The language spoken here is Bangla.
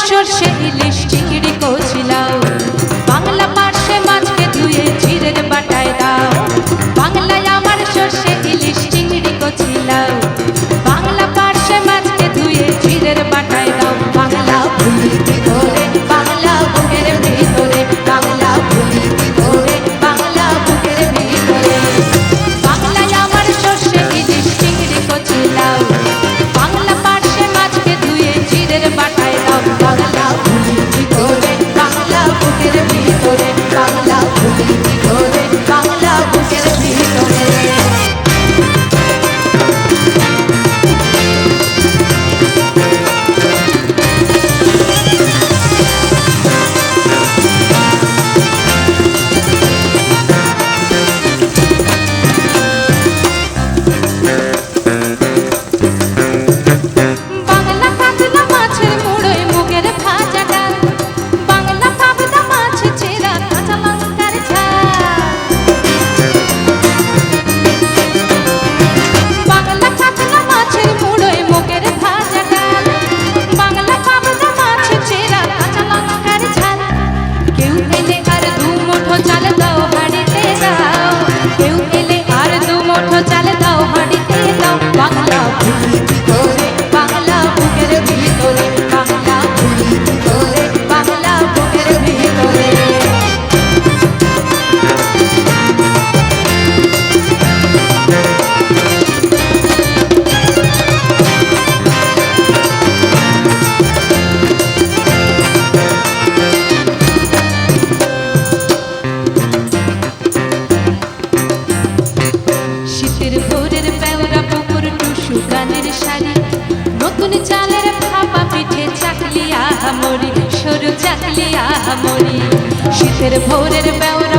সর্ষে Mm-hmm. সুতির শাড়ি। নতুন চালের ভাপা পিঠে চাকলি আহামরি সরু চাকলি আহামরি শীতের ভোরের বেওরা